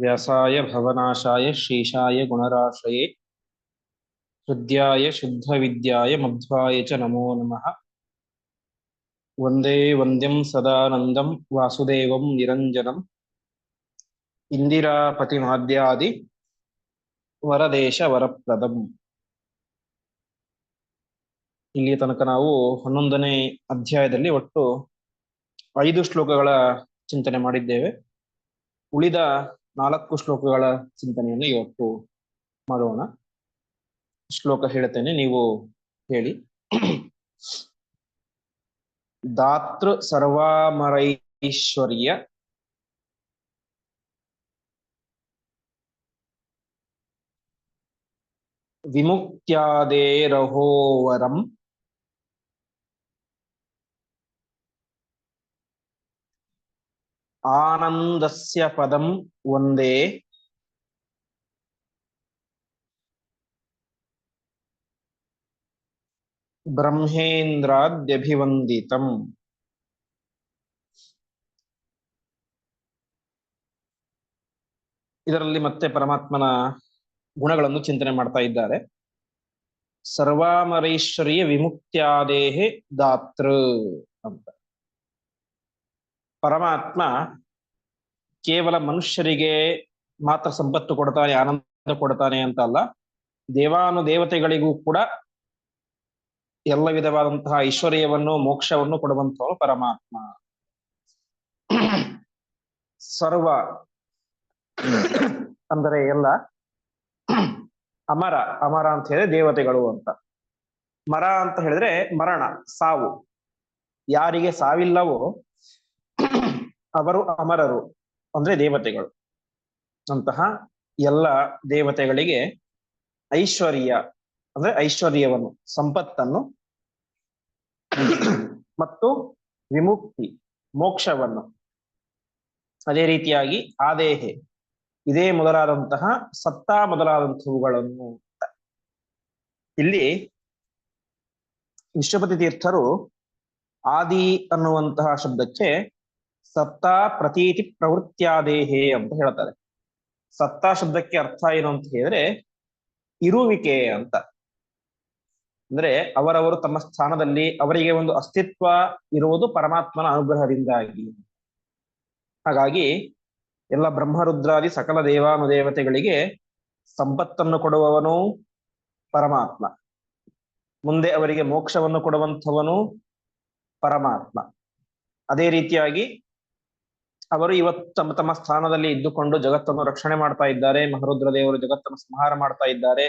ವ್ಯಾಸಾಯ ಭವನಾಶಾಯ ಶೇಷಾಯ ಗುಣರಾಶಯೇ. ಹೃದ್ಯಾಯ ಶುದ್ಧ ವಿದ್ಯಾಯ ಮಧ್ವಾಯ ಚ ನಮೋ ನಮಃ. ವಂದೇ ವಂದ್ಯಂ ಸದಾನಂದಂ ವಾಸುದೇವಂ ನಿರಂಜನಂ. ಇಂದಿರಾಪತಿ ಮಾಧ್ಯಾದಿ ವರದೇಶ ವರಪ್ರದಂ. ಇಲ್ಲಿ ತನಕ ನಾವು ಹನ್ನೊಂದನೇ ಅಧ್ಯಾಯದಲ್ಲಿ ಒಟ್ಟು ಐದು ಶ್ಲೋಕಗಳ ಚಿಂತನೆ ಮಾಡಿದ್ದೇವೆ. ಉಳಿದ ನಾಲ್ಕು ಶ್ಲೋಕಗಳ ಚಿಂತನೆಯನ್ನು ಇವತ್ತು ಮಾಡೋಣ. ಶ್ಲೋಕ ಹೇಳ್ತೇನೆ, ನೀವು ಹೇಳಿ. ದಾತೃ ಸರ್ವಾಮರೈಶ್ವರ್ಯ ವಿಮುಕ್ತ್ಯಾದೇರಹೋವರಂ ಆನಂದಸ್ಯ ಪದಂ ಒಂದೇ. ಬ್ರಹ್ಮೇಂದ್ರಾದ್ಯಭಿವಂದಿತಂ. ಇದರಲ್ಲಿ ಮತ್ತೆ ಪರಮಾತ್ಮನ ಗುಣಗಳನ್ನು ಚಿಂತನೆ ಮಾಡ್ತಾ ಇದ್ದಾರೆ. ಸರ್ವಾಮರೈಶ್ವರ್ಯ ವಿಮುಕ್ತ್ಯಾದೇಹೆ ದಾತೃ ಅಂತ. ಪರಮಾತ್ಮ ಕೇವಲ ಮನುಷ್ಯರಿಗೆ ಮಾತ್ರ ಸಂಪತ್ತು ಕೊಡ್ತಾನೆ, ಆನಂದ ಕೊಡ್ತಾನೆ ಅಂತ ಅಲ್ಲ. ದೇವಾನು ದೇವತೆಗಳಿಗೂ ಕೂಡ ಎಲ್ಲ ವಿಧವಾದಂತಹ ಐಶ್ವರ್ಯವನ್ನು, ಮೋಕ್ಷವನ್ನು ಕೊಡುವಂತವನು ಪರಮಾತ್ಮ. ಸರ್ವ ಅಂದರೆ ಎಲ್ಲ ಅಮರ ಅಮರ ಅಂತ ಹೇಳಿದ್ರೆ ದೇವತೆಗಳು ಅಂತ. ಮರ ಅಂತ ಹೇಳಿದ್ರೆ ಮರಣ, ಸಾವು. ಯಾರಿಗೆ ಸಾವಿಲ್ಲವೋ ಅವರು ಅಮರರು. ಅಂದ್ರೆ ದೇವತೆಗಳು. ಅಂತಹ ಎಲ್ಲ ದೇವತೆಗಳಿಗೆ ಐಶ್ವರ್ಯ, ಅಂದ್ರೆ ಐಶ್ವರ್ಯವನ್ನು, ಸಂಪತ್ತನ್ನು ಮತ್ತು ವಿಮುಕ್ತಿ, ಮೋಕ್ಷವನ್ನು. ಅದೇ ರೀತಿಯಾಗಿ ಆದೇಹೆ. ಇದೇ ಮೊದಲಾದಂತಹ ಸತ್ತಾ ಮೊದಲಾದಂಥವುಗಳನ್ನು. ಇಲ್ಲಿ ವಿಶ್ವಪತಿ ತೀರ್ಥರು ಆದಿ ಅನ್ನುವಂತಹ ಶಬ್ದಕ್ಕೆ ಸತ್ತಾ ಪ್ರತೀತಿ ಪ್ರವೃತ್ತ್ಯಾದೇಹೇ ಅಂತ ಹೇಳ್ತಾರೆ. ಸತ್ತಾ ಶಬ್ದಕ್ಕೆ ಅರ್ಥ ಏನು ಅಂತ ಹೇಳಿದ್ರೆ, ಇರುವಿಕೆ ಅಂತ. ಅಂದ್ರೆ ಅವರವರು ತಮ್ಮ ಸ್ಥಾನದಲ್ಲಿ ಅವರಿಗೆ ಒಂದು ಅಸ್ತಿತ್ವ ಇರುವುದು ಪರಮಾತ್ಮನ ಅನುಗ್ರಹದಿಂದಾಗಿ. ಹಾಗಾಗಿ ಎಲ್ಲ ಬ್ರಹ್ಮರುದ್ರಾದಿ ಸಕಲ ದೇವಾನುದೇವತೆಗಳಿಗೆ ಸಂಪತ್ತನ್ನು ಕೊಡುವವನು ಪರಮಾತ್ಮ. ಮುಂದೆ ಅವರಿಗೆ ಮೋಕ್ಷವನ್ನು ಕೊಡುವಂಥವನು ಪರಮಾತ್ಮ. ಅದೇ ರೀತಿಯಾಗಿ ಅವರು ಇವತ್ತು ತಮ್ಮ ತಮ್ಮ ಸ್ಥಾನದಲ್ಲಿ ಇದ್ದುಕೊಂಡು ಜಗತ್ತನ್ನು ರಕ್ಷಣೆ ಮಾಡ್ತಾ ಇದ್ದಾರೆ. ಮಹರುದ್ರ ದೇವರು ಜಗತ್ತನ್ನು ಸಂಹಾರ ಮಾಡ್ತಾ ಇದ್ದಾರೆ.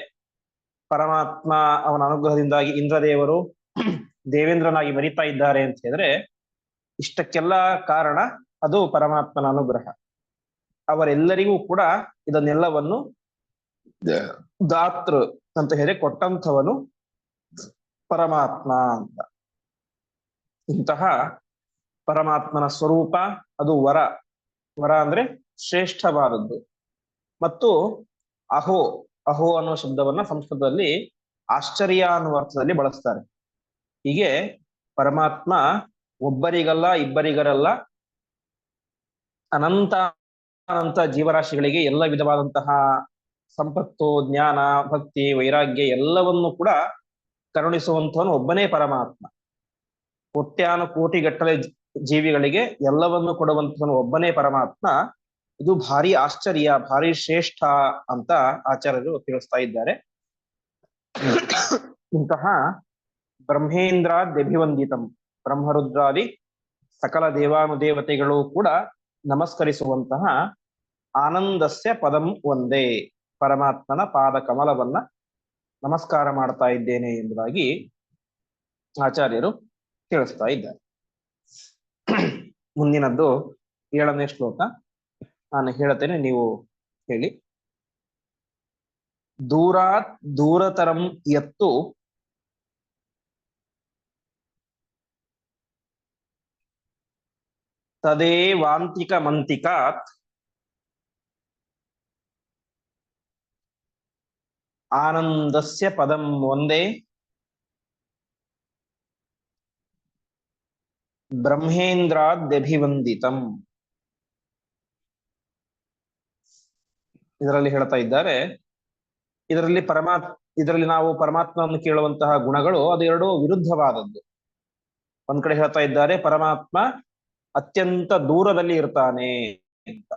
ಪರಮಾತ್ಮ ಅವನ ಅನುಗ್ರಹದಿಂದಾಗಿ ಇಂದ್ರದೇವರು ದೇವೇಂದ್ರನಾಗಿ ಮರಿತಾ ಇದ್ದಾರೆ ಅಂತ ಹೇಳಿದ್ರೆ ಇಷ್ಟಕ್ಕೆಲ್ಲ ಕಾರಣ ಅದು ಪರಮಾತ್ಮನ ಅನುಗ್ರಹ. ಅವರೆಲ್ಲರಿಗೂ ಕೂಡ ಇದನ್ನೆಲ್ಲವನ್ನು ದಾತೃ ಅಂತ ಹೇಳಿ ಕೊಟ್ಟಂಥವನು ಪರಮಾತ್ಮ ಅಂತ. ಇಂತಹ ಪರಮಾತ್ಮನ ಸ್ವರೂಪ, ಅದು ವರ. ವರ ಅಂದ್ರೆ ಶ್ರೇಷ್ಠವಾದದ್ದು. ಮತ್ತು ಅಹೋ ಅಹೋ ಅನ್ನುವ ಶಬ್ದವನ್ನ ಸಂಸ್ಕೃತದಲ್ಲಿ ಆಶ್ಚರ್ಯ ಅನ್ನುವ ಅರ್ಥದಲ್ಲಿ ಬಳಸ್ತಾರೆ. ಹೀಗೆ ಪರಮಾತ್ಮ ಒಬ್ಬರಿಗಲ್ಲ, ಇಬ್ಬರಿಗರಲ್ಲ, ಅನಂತ ಅನಂತ ಜೀವರಾಶಿಗಳಿಗೆ ಎಲ್ಲ ವಿಧವಾದಂತಹ ಸಂಪತ್ತು, ಜ್ಞಾನ, ಭಕ್ತಿ, ವೈರಾಗ್ಯ ಎಲ್ಲವನ್ನು ಕೂಡ ಕರುಣಿಸುವಂತವನು ಒಬ್ಬನೇ ಪರಮಾತ್ಮ. ಕೋಟ್ಯಾನು ಕೋಟಿಗಟ್ಟಲೆ ಜೀವಿಗಳಿಗೆ ಎಲ್ಲವನ್ನು ಕೊಡುವಂತ ಒಬ್ಬನೇ ಪರಮಾತ್ಮ. ಇದು ಭಾರಿ ಆಶ್ಚರ್ಯ, ಭಾರಿ ಶ್ರೇಷ್ಠ ಅಂತ ಆಚಾರ್ಯರು ತಿಳಿಸ್ತಾ ಇದ್ದಾರೆ. ಇಂತಹ ಬ್ರಹ್ಮೇಂದ್ರಾದ್ಯಭಿವಂದಿತಂ ಬ್ರಹ್ಮರುದ್ರಾದಿ ಸಕಲ ದೇವಾನುದೇವತೆಗಳು ಕೂಡ ನಮಸ್ಕರಿಸುವಂತಹ ಆನಂದಸ್ಯ ಪದಂ ಒಂದೇ, ಪರಮಾತ್ಮನ ಪಾದ ಕಮಲವನ್ನ ನಮಸ್ಕಾರ ಮಾಡ್ತಾ ಇದ್ದೇನೆ ಎಂಬುದಾಗಿ ಆಚಾರ್ಯರು ತಿಳಿಸ್ತಾ ಇದ್ದಾರೆ. ಮುಂದಿನದ್ದು ಏಳನೇ ಶ್ಲೋಕ. ನಾನು ಹೇಳುತ್ತೇನೆ, ನೀವು ಹೇಳಿ. ದೂರಾತ್ ದೂರತರಂ ಎತ್ತು ತದೇವಾಂತಿಕ ಮಂತಿಕಾತ್. ಆನಂದಸ್ಯ ಪದಂ ಒಂದೇ. ಬ್ರಹ್ಮೇಂದ್ರಾದ್ಯಭಿವಂದಿತಂ. ಇದರಲ್ಲಿ ಹೇಳ್ತಾ ಇದ್ದಾರೆ, ಇದರಲ್ಲಿ ಪರಮಾತ್ ಇದರಲ್ಲಿ ನಾವು ಪರಮಾತ್ಮವನ್ನು ಕೇಳುವಂತಹ ಗುಣಗಳು ಅದು ಎರಡು ವಿರುದ್ಧವಾದದ್ದು. ಒಂದ್ ಕಡೆ ಹೇಳ್ತಾ ಇದ್ದಾರೆ, ಪರಮಾತ್ಮ ಅತ್ಯಂತ ದೂರದಲ್ಲಿ ಇರ್ತಾನೆ ಅಂತ.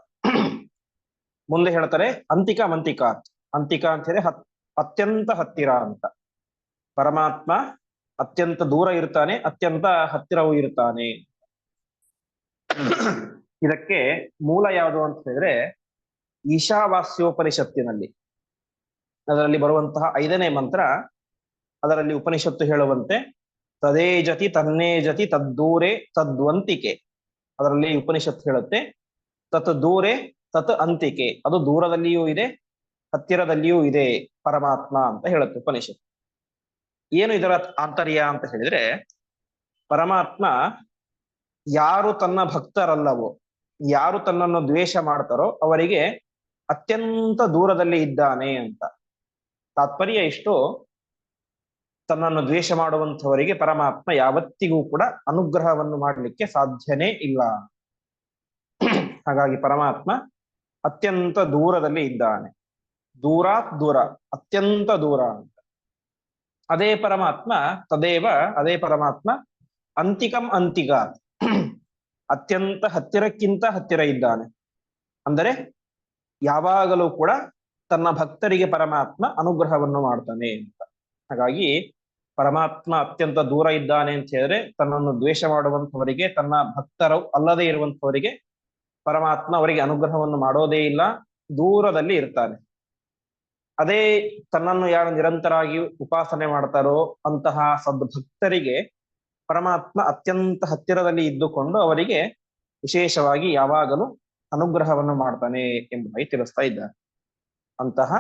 ಮುಂದೆ ಹೇಳ್ತಾರೆ, ಅಂತಿಕ ಮಂತಿಕಾತ್ ಅಂತಿಕಾ ಅಂತ ಹೇಳಿ ಅತ್ಯಂತ ಹತ್ತಿರ ಅಂತ. ಪರಮಾತ್ಮ ಅತ್ಯಂತ ದೂರ ಇರ್ತಾನೆ ಅತ್ಯಂತ ಹತ್ತಿರವೂ ಇರ್ತಾನೆ. ಇದಕ್ಕೆ ಮೂಲ ಯಾವುದು ಅಂತ ಹೇಳಿದ್ರೆ ಈಶಾವಾಸ್ಯೋಪನಿಷತ್ತಿನಲ್ಲಿ. ಅದರಲ್ಲಿ ಬರುವಂತಹ ಐದನೇ ಮಂತ್ರ ಅದರಲ್ಲಿ ಉಪನಿಷತ್ತು ಹೇಳುವಂತೆ ತದೇ ಜತಿ ತನ್ನೇ ಜತಿ ತದ್ದೂರೆ ತದ್ವಂತಿಕೆ. ಅದರಲ್ಲಿ ಉಪನಿಷತ್ತು ಹೇಳುತ್ತೆ ತತ್ ದೂರೆ ತತ್ ಅಂತಿಕೆ. ಅದು ದೂರದಲ್ಲಿಯೂ ಇದೆ ಹತ್ತಿರದಲ್ಲಿಯೂ ಇದೆ ಪರಮಾತ್ಮ ಅಂತ ಹೇಳುತ್ತೆ ಉಪನಿಷತ್ತು. ಏನು ಇದರ ಆಂತರ್ಯ ಅಂತ ಹೇಳಿದ್ರೆ ಪರಮಾತ್ಮ ಯಾರು ತನ್ನ ಭಕ್ತರಲ್ಲವೋ, ಯಾರು ತನ್ನನ್ನು ದ್ವೇಷ ಮಾಡ್ತಾರೋ ಅವರಿಗೆ ಅತ್ಯಂತ ದೂರದಲ್ಲಿ ಇದ್ದಾನೆ ಅಂತ. ತಾತ್ಪರ್ಯ ಇಷ್ಟು, ತನ್ನನ್ನು ದ್ವೇಷ ಮಾಡುವಂಥವರಿಗೆ ಪರಮಾತ್ಮ ಯಾವತ್ತಿಗೂ ಕೂಡ ಅನುಗ್ರಹವನ್ನು ಮಾಡಲಿಕ್ಕೆ ಸಾಧ್ಯನೇ ಇಲ್ಲ. ಹಾಗಾಗಿ ಪರಮಾತ್ಮ ಅತ್ಯಂತ ದೂರದಲ್ಲಿ ಇದ್ದಾನೆ. ದೂರಾತ್ ದೂರ, ಅತ್ಯಂತ ದೂರ ಅಂತ. ಅದೇ ಪರಮಾತ್ಮ, ತದೇವ ಅದೇ ಪರಮಾತ್ಮ, ಅಂತಿಕಂ ಅಂತಿಗ. ಅತ್ಯಂತ ಹತ್ತಿರಕ್ಕಿಂತ ಹತ್ತಿರ ಇದ್ದಾನೆ. ಅಂದರೆ ಯಾವಾಗಲೂ ಕೂಡ ತನ್ನ ಭಕ್ತರಿಗೆ ಪರಮಾತ್ಮ ಅನುಗ್ರಹವನ್ನು ಮಾಡ್ತಾನೆ ಅಂತ. ಹಾಗಾಗಿ ಪರಮಾತ್ಮ ಅತ್ಯಂತ ದೂರ ಇದ್ದಾನೆ ಅಂತ ಹೇಳಿದ್ರೆ ತನ್ನನ್ನು ದ್ವೇಷ ಮಾಡುವಂಥವರಿಗೆ, ತನ್ನ ಭಕ್ತರು ಅಲ್ಲದೆ ಇರುವಂಥವರಿಗೆ ಪರಮಾತ್ಮ ಅವರಿಗೆ ಅನುಗ್ರಹವನ್ನು ಮಾಡೋದೇ ಇಲ್ಲ, ದೂರದಲ್ಲಿ ಇರ್ತಾನೆ. ಅದೇ ತನ್ನನ್ನು ಯಾರು ನಿರಂತರಾಗಿ ಉಪಾಸನೆ ಮಾಡ್ತಾರೋ ಅಂತಹ ಸದ್ಭಕ್ತರಿಗೆ ಪರಮಾತ್ಮ ಅತ್ಯಂತ ಹತ್ತಿರದಲ್ಲಿ ಇದ್ದುಕೊಂಡು ಅವರಿಗೆ ವಿಶೇಷವಾಗಿ ಯಾವಾಗಲೂ ಅನುಗ್ರಹವನ್ನು ಮಾಡ್ತಾನೆ ಎಂಬುದಾಗಿ ತಿಳಿಸ್ತಾ ಇದ್ದಾರೆ. ಅಂತಹ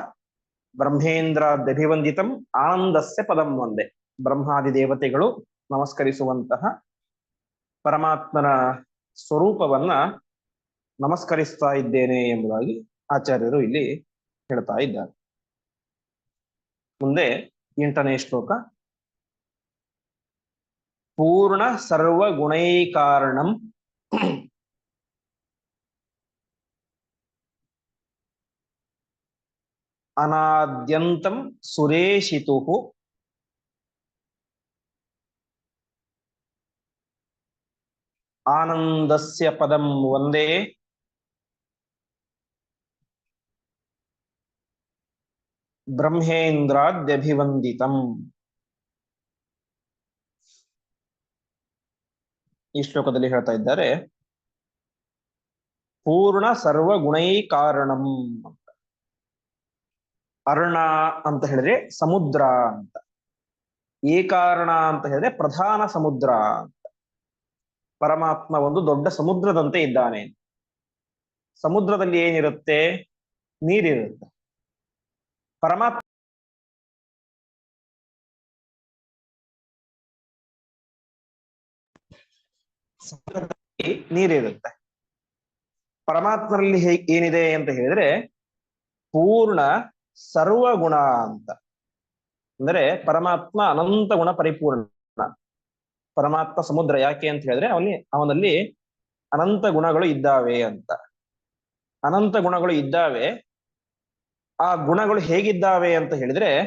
ಬ್ರಹ್ಮೇಂದ್ರಾದ್ಯಭಿವಂದಿತಂ ಆನಂದಸ್ಯ ಪದಂ ಒಂದೇ. ಬ್ರಹ್ಮಾದಿ ದೇವತೆಗಳು ನಮಸ್ಕರಿಸುವಂತಹ ಪರಮಾತ್ಮನ ಸ್ವರೂಪವನ್ನ ನಮಸ್ಕರಿಸ್ತಾ ಇದ್ದೇನೆ ಎಂಬುದಾಗಿ ಆಚಾರ್ಯರು ಇಲ್ಲಿ ಹೇಳ್ತಾ ಇದ್ದಾರೆ. ಮುಂದೆ ಎಂಟನೇ ಶ್ಲೋಕ ಪೂರ್ಣ ಸರ್ವಗುಣೈಕಾರಣಂ ಅನಾದ್ಯಂತಂ ಸುರೇಶಿತು ಆನಂದಸ್ಯ ಪದಂ ಒಂದೇ ಬ್ರಹ್ಮೇಂದ್ರಾದ್ಯಭಿವಂದಿತಂ. ಈ ಶ್ಲೋಕದಲ್ಲಿ ಹೇಳ್ತಾ ಇದ್ದಾರೆ, ಪೂರ್ಣ ಸರ್ವಗುಣೈಕಾರಣಂ ಅಂತ. ಅರ್ಣ ಅಂತ ಹೇಳಿದ್ರೆ ಸಮುದ್ರ ಅಂತ. ಏಕಾರಣ ಅಂತ ಹೇಳಿದ್ರೆ ಪ್ರಧಾನ ಸಮುದ್ರ ಅಂತ. ಪರಮಾತ್ಮ ಒಂದು ದೊಡ್ಡ ಸಮುದ್ರದಂತೆ ಇದ್ದಾನೆ. ಸಮುದ್ರದಲ್ಲಿ ಏನಿರುತ್ತೆ? ನೀರಿರುತ್ತೆ. ಪರಮಾತ್ಮ ನೀರಿರುತ್ತೆ. ಪರಮಾತ್ಮರಲ್ಲಿ ಹೇ, ಏನಿದೆ ಅಂತ ಹೇಳಿದ್ರೆ ಪೂರ್ಣ ಸರ್ವಗುಣ ಅಂತ. ಅಂದ್ರೆ ಪರಮಾತ್ಮ ಅನಂತ ಗುಣ ಪರಿಪೂರ್ಣ. ಪರಮಾತ್ಮ ಸಮುದ್ರ ಯಾಕೆ ಅಂತ ಹೇಳಿದ್ರೆ ಅವನಿ, ಅವನಲ್ಲಿ ಅನಂತ ಗುಣಗಳು ಇದ್ದಾವೆ ಅಂತ. ಅನಂತ ಗುಣಗಳು ಇದ್ದಾವೆ ಆ ಗುಣಗಳು ಹೇಗಿದ್ದಾವೆ ಅಂತ ಹೇಳಿದ್ರೆ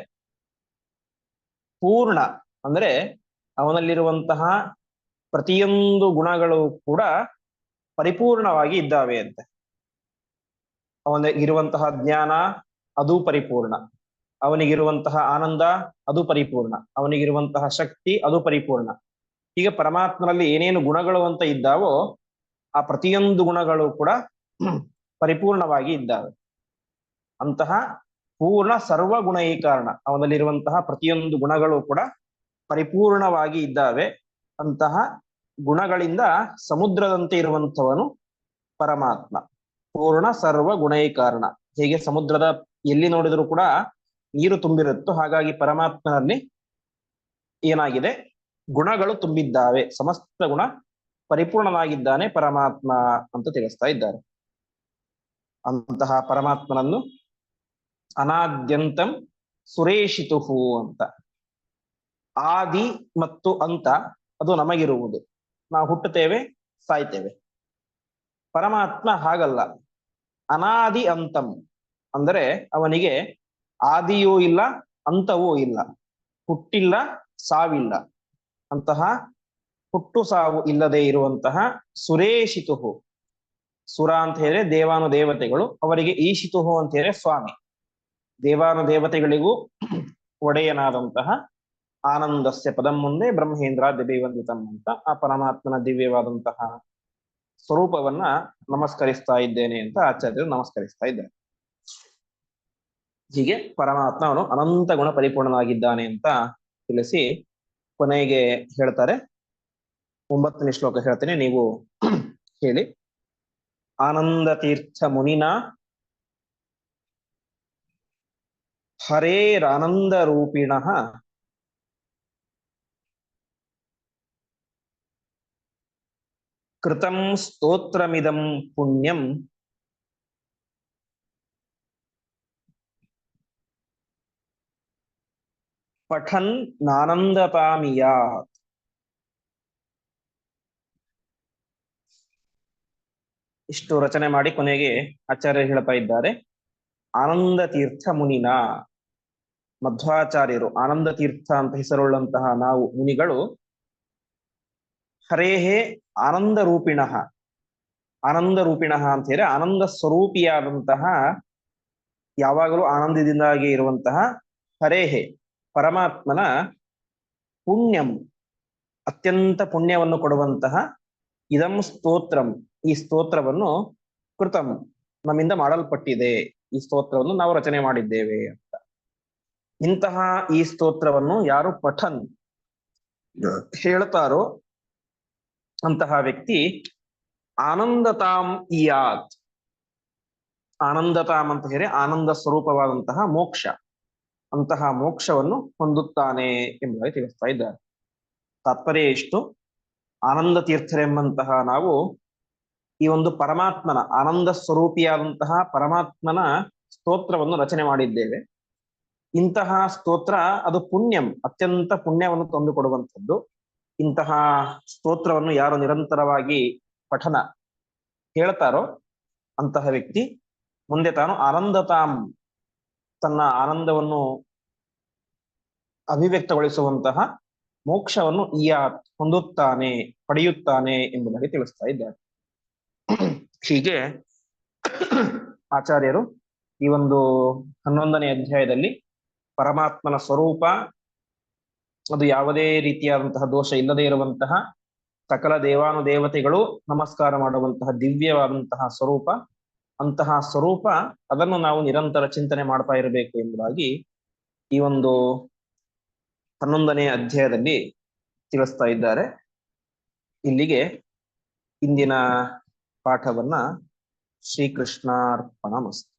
ಪೂರ್ಣ ಅಂದ್ರೆ ಅವನಲ್ಲಿರುವಂತಹ ಪ್ರತಿಯೊಂದು ಗುಣಗಳು ಕೂಡ ಪರಿಪೂರ್ಣವಾಗಿ ಇದ್ದಾವೆ ಅಂತೆ. ಅವನಿಗಿರುವಂತಹ ಜ್ಞಾನ ಅದು ಪರಿಪೂರ್ಣ. ಅವನಿಗಿರುವಂತಹ ಆನಂದ ಅದು ಪರಿಪೂರ್ಣ. ಅವನಿಗಿರುವಂತಹ ಶಕ್ತಿ ಅದು ಪರಿಪೂರ್ಣ. ಈಗ ಪರಮಾತ್ಮನಲ್ಲಿ ಏನೇನು ಗುಣಗಳು ಅಂತ ಇದ್ದಾವೋ ಆ ಪ್ರತಿಯೊಂದು ಗುಣಗಳು ಕೂಡ ಪರಿಪೂರ್ಣವಾಗಿ ಇದ್ದಾವೆ. ಅಂತಹ ಪೂರ್ಣ ಸರ್ವ ಈ ಕಾರಣ ಅವನಲ್ಲಿರುವಂತಹ ಪ್ರತಿಯೊಂದು ಗುಣಗಳು ಕೂಡ ಪರಿಪೂರ್ಣವಾಗಿ ಇದ್ದಾವೆ. ಅಂತಹ ಗುಣಗಳಿಂದ ಸಮುದ್ರದಂತೆ ಇರುವಂಥವನು ಪರಮಾತ್ಮ. ಪೂರ್ಣ ಸರ್ವ ಗುಣೈಕಾರಣ ಹೇಗೆ ಸಮುದ್ರದ ಎಲ್ಲಿ ನೋಡಿದರೂ ಕೂಡ ನೀರು ತುಂಬಿರುತ್ತೋ ಹಾಗಾಗಿ ಪರಮಾತ್ಮನಲ್ಲಿ ಏನಾಗಿದೆ? ಗುಣಗಳು ತುಂಬಿದ್ದಾವೆ. ಸಮಸ್ತ ಗುಣ ಪರಿಪೂರ್ಣನಾಗಿದ್ದಾನೆ ಪರಮಾತ್ಮ ಅಂತ ತಿಳಿಸ್ತಾ ಇದ್ದಾರೆ. ಅಂತಹ ಪರಮಾತ್ಮನನ್ನು ಅನಾದ್ಯಂತಂ ಸುರೇಶಿತುಹು ಅಂತ. ಆದಿ ಮತ್ತು ಅಂತ, ಅದು ನಮಗಿರುವುದು. ನಾವು ಹುಟ್ಟುತ್ತೇವೆ, ಸಾಯ್ತೇವೆ. ಪರಮಾತ್ಮ ಹಾಗಲ್ಲ. ಅನಾದಿ ಅಂತಂ, ಅಂದರೆ ಅವನಿಗೆ ಆದಿಯೂ ಇಲ್ಲ, ಅಂತವೂ ಇಲ್ಲ. ಹುಟ್ಟಿಲ್ಲ, ಸಾವಿಲ್ಲ. ಅಂತಹ ಹುಟ್ಟು ಸಾವು ಇಲ್ಲದೆ ಇರುವಂತಹ ಸುರೇಶಿತುಹು. ಸುರ ಅಂತ ಹೇಳಿದ್ರೆ ದೇವಾನು ದೇವತೆಗಳು, ಅವರಿಗೆ ಈಶಿತುಹು ಅಂತ ಹೇಳಿದ್ರೆ ಸ್ವಾಮಿ. ದೇವಾನು ದೇವತೆಗಳಿಗೂ ಒಡೆಯನಾದಂತಹ ಆನಂದಸ್ಯ ಪದಂ ಮುಂದೆ ಬ್ರಹ್ಮೇಂದ್ರ ದಿವ್ಯವಂದಿತಂ ಅಂತ ಆ ಪರಮಾತ್ಮನ ದಿವ್ಯವಾದಂತಹ ಸ್ವರೂಪವನ್ನ ನಮಸ್ಕರಿಸ್ತಾ ಇದ್ದೇನೆ ಅಂತ ಆಚಾರ್ಯರು ನಮಸ್ಕರಿಸ್ತಾ ಇದ್ದಾರೆ. ಹೀಗೆ ಪರಮಾತ್ಮ ಅವನು ಅನಂತ ಗುಣ ಪರಿಪೂರ್ಣನಾಗಿದ್ದಾನೆ ಅಂತ ತಿಳಿಸಿ ಕೊನೆಗೆ ಹೇಳ್ತಾರೆ. ಒಂಬತ್ತನೇ ಶ್ಲೋಕ ಹೇಳ್ತೇನೆ, ನೀವು ಹೇಳಿ. ಆನಂದ ತೀರ್ಥ ಮುನಿನ ಹರೇರಾನಂದ ರೂಪಿಣ ಕೃತಂ ಸ್ತೋತ್ರಮಿದಂ ಪುಣ್ಯಂ ಪಠನ್ ನಾನಂದತಾಮಿಯಾತ್ ಇಷ್ಟು ರಚನೆ ಮಾಡಿ ಕೊನೆಗೆ ಆಚಾರ್ಯ ಹೇಳ್ತಾ ಇದ್ದಾರೆ ಆನಂದ ತೀರ್ಥ ಮುನಿನ ಮಧ್ವಾಚಾರ್ಯರು ಆನಂದ ತೀರ್ಥ ಅಂತ ಹೆಸರುಳ್ಳಂತಹ ನಾವು ಮುನಿಗಳು, ಹರೇಹೇ ಆನಂದ ರೂಪಿಣ ಆನಂದ ರೂಪಿಣ ಅಂತ ಹೇಳಿ ಆನಂದ ಸ್ವರೂಪಿಯಾದಂತಹ ಯಾವಾಗಲೂ ಆನಂದದಿಂದಾಗಿ ಇರುವಂತಹ ಹರೇಹೆ ಪರಮಾತ್ಮನ ಪುಣ್ಯಂ, ಅತ್ಯಂತ ಪುಣ್ಯವನ್ನು ಕೊಡುವಂತಹ ಇದಂ ಸ್ತೋತ್ರಂ, ಈ ಸ್ತೋತ್ರವನ್ನು ಕೃತಂ ನಮ್ಮಿಂದ ಮಾಡಲ್ಪಟ್ಟಿದೆ, ಈ ಸ್ತೋತ್ರವನ್ನು ನಾವು ರಚನೆ ಮಾಡಿದ್ದೇವೆ. ಇಂತಹ ಈ ಸ್ತೋತ್ರವನ್ನು ಯಾರು ಪಠನ್ ಹೇಳ್ತಾರೋ ಅಂತಹ ವ್ಯಕ್ತಿ ಆನಂದತಾಂ ಇಯಾತ್. ಆನಂದತಾಂ ಅಂತ ಹೇಳಿ ಆನಂದ ಸ್ವರೂಪವಾದಂತಹ ಮೋಕ್ಷ. ಅಂತಹ ಮೋಕ್ಷವನ್ನು ಹೊಂದುತ್ತಾನೆ ಎಂಬುದಾಗಿ ತಿಳಿಸ್ತಾ ಇದ್ದಾರೆ. ತಾತ್ಪರ್ಯ ಇಷ್ಟು ಆನಂದ ತೀರ್ಥರೆಂಬಂತಹ ನಾವು ಈ ಒಂದು ಪರಮಾತ್ಮನ ಆನಂದ ಸ್ವರೂಪಿಯಾದಂತಹ ಪರಮಾತ್ಮನ ಸ್ತೋತ್ರವನ್ನು ರಚನೆ ಮಾಡಿದ್ದೇವೆ. ಇಂತಹ ಸ್ತೋತ್ರ ಅದು ಪುಣ್ಯಂ, ಅತ್ಯಂತ ಪುಣ್ಯವನ್ನು ತಂದುಕೊಡುವಂಥದ್ದು. ಇಂತಹ ಸ್ತೋತ್ರವನ್ನು ಯಾರು ನಿರಂತರವಾಗಿ ಪಠನ ಹೇಳ್ತಾರೋ ಅಂತಹ ವ್ಯಕ್ತಿ ಮುಂದೆ ತಾನು ಆನಂದತಾಂ, ತನ್ನ ಆನಂದವನ್ನು ಅಭಿವ್ಯಕ್ತಗೊಳಿಸುವಂತಹ ಮೋಕ್ಷವನ್ನು ಈಯ ಹೊಂದುತ್ತಾನೆ, ಪಡೆಯುತ್ತಾನೆ ಎಂಬುದಾಗಿ ತಿಳಿಸ್ತಾ ಇದ್ದಾರೆ. ಹೀಗೆ ಆಚಾರ್ಯರು ಈ ಒಂದು ಹನ್ನೊಂದನೇ ಅಧ್ಯಾಯದಲ್ಲಿ ಪರಮಾತ್ಮನ ಸ್ವರೂಪ, ಅದು ಯಾವುದೇ ರೀತಿಯಾದಂತಹ ದೋಷ ಇಲ್ಲದೆ ಇರುವಂತಹ ಸಕಲ ದೇವಾನು ದೇವತೆಗಳು ನಮಸ್ಕಾರ ಮಾಡುವಂತಹ ದಿವ್ಯವಾದಂತಹ ಸ್ವರೂಪ, ಅಂತಹ ಸ್ವರೂಪ ಅದನ್ನು ನಾವು ನಿರಂತರ ಚಿಂತನೆ ಮಾಡ್ತಾ ಇರಬೇಕು ಎಂಬುದಾಗಿ ಈ ಒಂದು ಹನ್ನೊಂದನೇ ಅಧ್ಯಾಯದಲ್ಲಿ ತಿಳಿಸ್ತಾ ಇದ್ದಾರೆ. ಇಲ್ಲಿಗೆ ಇಂದಿನ ಪಾಠವನ್ನ ಶ್ರೀಕೃಷ್ಣಾರ್ಪಣ ಮಸ್ತು